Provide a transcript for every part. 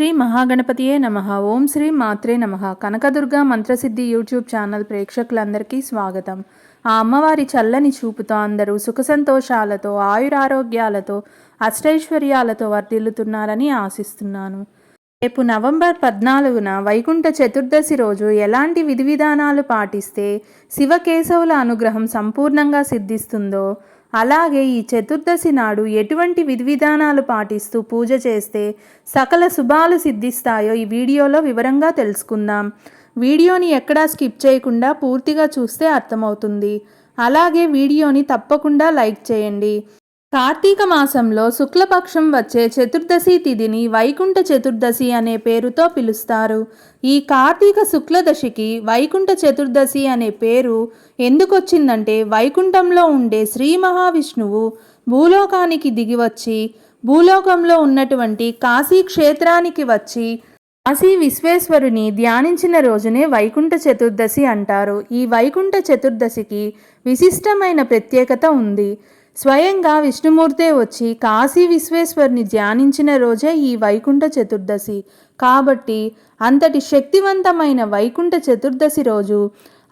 శ్రీ మహాగణపతియే నమ. ఓం శ్రీ మాత్రే నమ. Kanakadurga మంత్రసిద్ధి YouTube channel ప్రేక్షకులందరికీ స్వాగతం. ఆ అమ్మవారి చల్లని చూపుతో అందరూ సుఖ సంతోషాలతో ఆయురారోగ్యాలతో అష్టైశ్వర్యాలతో వర్ధిల్లుతున్నారని ఆశిస్తున్నాను. రేపు నవంబర్ పద్నాలుగున వైకుంఠ చతుర్దశి రోజు ఎలాంటి విధి విధానాలు పాటిస్తే శివకేశవుల అనుగ్రహం సంపూర్ణంగా సిద్ధిస్తుందో అలాగే ఈ చతుర్దశి నాడు ఎటువంటి విధి విధానాలు పాటిస్తూ పూజ చేస్తే సకల శుభాలు సిద్ధిస్తాయో ఈ వీడియోలో వివరంగా తెలుసుకుందాం. వీడియోని ఎక్కడా స్కిప్ చేయకుండా పూర్తిగా చూస్తే అర్థమవుతుంది. అలాగే వీడియోని తప్పకుండా లైక్ చేయండి. కార్తీక మాసంలో శుక్లపక్షం వచ్చే చతుర్దశి తిథిని వైకుంఠ చతుర్దశి అనే పేరుతో పిలుస్తారు. ఈ కార్తీక శుక్లదశికి వైకుంఠ చతుర్దశి అనే పేరు ఎందుకొచ్చిందంటే వైకుంఠంలో ఉండే శ్రీ మహావిష్ణువు భూలోకానికి దిగివచ్చి భూలోకంలో ఉన్నటువంటి కాశీ క్షేత్రానికి వచ్చి కాశీ విశ్వేశ్వరుని ధ్యానించిన రోజునే వైకుంఠ చతుర్దశి అంటారు. ఈ వైకుంఠ చతుర్దశికి విశిష్టమైన ప్రత్యేకత ఉంది. స్వయంగా విష్ణుమూర్తే వచ్చి కాశీ విశ్వేశ్వరుని ధ్యానించిన రోజే ఈ వైకుంఠ చతుర్దశి. కాబట్టి అంతటి శక్తివంతమైన వైకుంఠ చతుర్దశి రోజు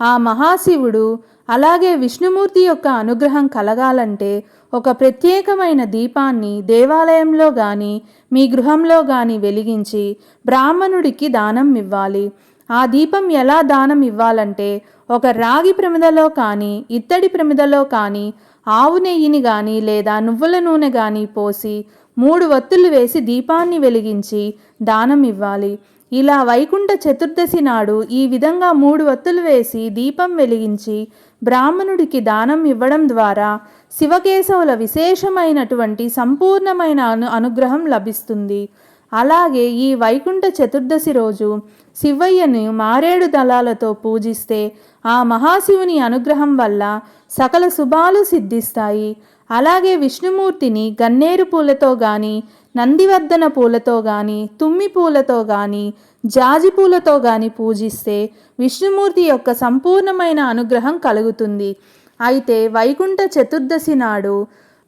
ఆ మహాశివుడు అలాగే విష్ణుమూర్తి యొక్క అనుగ్రహం కలగాలంటే ఒక ప్రత్యేకమైన దీపాన్ని దేవాలయంలో కానీ మీ గృహంలో కానీ వెలిగించి బ్రాహ్మణుడికి దానం ఇవ్వాలి. ఆ దీపం ఎలా దానం ఇవ్వాలంటే ఒక రాగి ప్రమిదలో కానీ ఇత్తడి ప్రమిదలో కానీ ఆవు నెయ్యిని గాని లేదా నువ్వుల నూనె గాని పోసి మూడు వత్తులు వేసి దీపాన్ని వెలిగించి దానం ఇవ్వాలి. ఇలా వైకుంఠ చతుర్దశి నాడు ఈ విధంగా మూడు వత్తులు వేసి దీపం వెలిగించి బ్రాహ్మణుడికి దానం ఇవ్వడం ద్వారా శివకేశవుల విశేషమైనటువంటి సంపూర్ణమైన అను అనుగ్రహం లభిస్తుంది. అలాగే ఈ వైకుంఠ చతుర్దశి రోజు శివయ్యను మారేడు దళాలతో పూజిస్తే ఆ మహాశివుని అనుగ్రహం వల్ల సకల శుభాలు సిద్ధిస్తాయి. అలాగే విష్ణుమూర్తిని గన్నేరు పూలతో గాని నందివర్ధన పూలతో గాని తుమ్మి పూలతో గాని జాజి పూలతో గాని పూజిస్తే విష్ణుమూర్తి యొక్క సంపూర్ణమైన అనుగ్రహం కలుగుతుంది. అయితే వైకుంఠ చతుర్దశి నాడు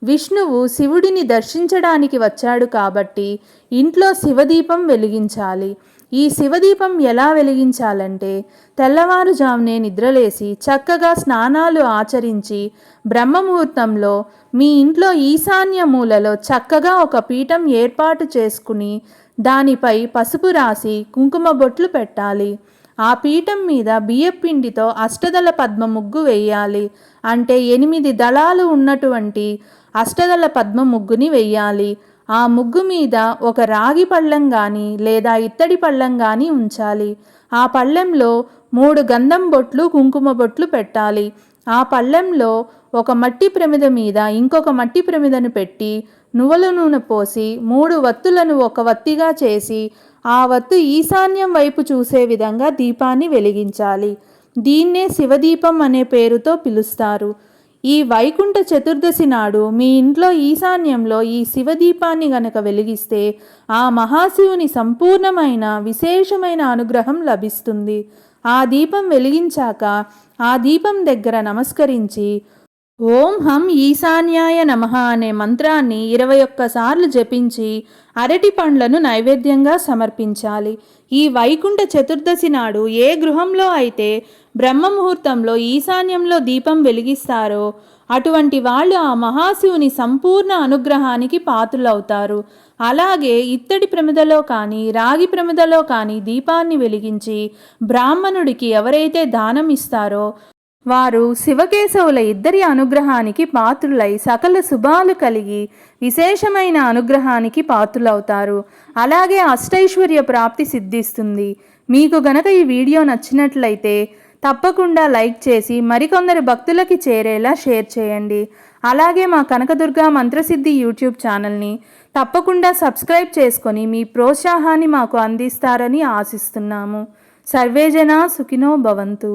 విష్ణువు శివుడిని దర్శించడానికి వచ్చాడు కాబట్టి ఇంట్లో శివదీపం వెలిగించాలి. ఈ శివదీపం ఎలా వెలిగించాలంటే తెల్లవారుజామునే నిద్రలేసి చక్కగా స్నానాలు ఆచరించి బ్రహ్మముహూర్తంలో మీ ఇంట్లో ఈశాన్య మూలలో చక్కగా ఒక పీఠం ఏర్పాటు చేసుకుని దానిపై పసుపు రాసి కుంకుమ బొట్లు పెట్టాలి. ఆ పీఠం మీద బియ్యపిండితో అష్టదళ పద్మ ముగ్గు వేయాలి. అంటే ఎనిమిది దళాలు ఉన్నటువంటి అష్టదళ పద్మ ముగ్గుని వెయ్యాలి. ఆ ముగ్గు మీద ఒక రాగి పళ్ళెం కానీ లేదా ఇత్తడి పళ్ళెం కానీ ఉంచాలి. ఆ పళ్ళెంలో మూడు గంధం బొట్లు కుంకుమ బొట్లు పెట్టాలి. ఆ పళ్ళెంలో ఒక మట్టి ప్రమిద మీద ఇంకొక మట్టి ప్రమిదను పెట్టి నువ్వుల నూనె పోసి మూడు వత్తులను ఒక వత్తిగా చేసి ఆ వత్తు ఈశాన్యం వైపు చూసే విధంగా దీపాన్ని వెలిగించాలి. దీన్నే శివదీపం అనే పేరుతో పిలుస్తారు. ఈ వైకుంఠ చతుర్దశి నాడు మీ ఇంట్లో ఈశాన్యంలో ఈ శివదీపాన్ని గనక వెలిగిస్తే ఆ మహాశివుని సంపూర్ణమైన విశేషమైన అనుగ్రహం లభిస్తుంది. ఆ దీపం వెలిగించాక ఆ దీపం దగ్గర నమస్కరించి ఓం హం ఈశాన్యాయ నమ అనే మంత్రాన్ని ఇరవై ఒక్కసార్లు జపించి అరటి పండ్లను నైవేద్యంగా సమర్పించాలి. ఈ వైకుంఠ చతుర్దశి నాడు ఏ గృహంలో అయితే బ్రహ్మముహూర్తంలో ఈశాన్యంలో దీపం వెలిగిస్తారో అటువంటి వాళ్ళు ఆ మహాశివుని సంపూర్ణ అనుగ్రహానికి పాత్రులవుతారు. అలాగే ఇత్తడి ప్రమిదలో కానీ రాగి ప్రమిదలో కానీ దీపాన్ని వెలిగించి బ్రాహ్మణుడికి ఎవరైతే దానం ఇస్తారో వారు శివకేశవుల ఇద్దరి అనుగ్రహానికి పాత్రులై సకల శుభాలు కలిగి విశేషమైన అనుగ్రహానికి పాత్రులవుతారు. అలాగే అష్టైశ్వర్య ప్రాప్తి సిద్ధిస్తుంది. మీకు గనక ఈ వీడియో నచ్చినట్లయితే తప్పకుండా లైక్ చేసి మరికొందరు భక్తులకి చేరేలా షేర్ చేయండి. అలాగే మా కనకదుర్గ మంత్రసిద్ధి యూట్యూబ్ ఛానల్ని తప్పకుండా సబ్స్క్రైబ్ చేసుకొని మీ ప్రోత్సాహాన్ని మాకు అందిస్తారని ఆశిస్తున్నాము. సర్వేజన సుఖినో భవంతు.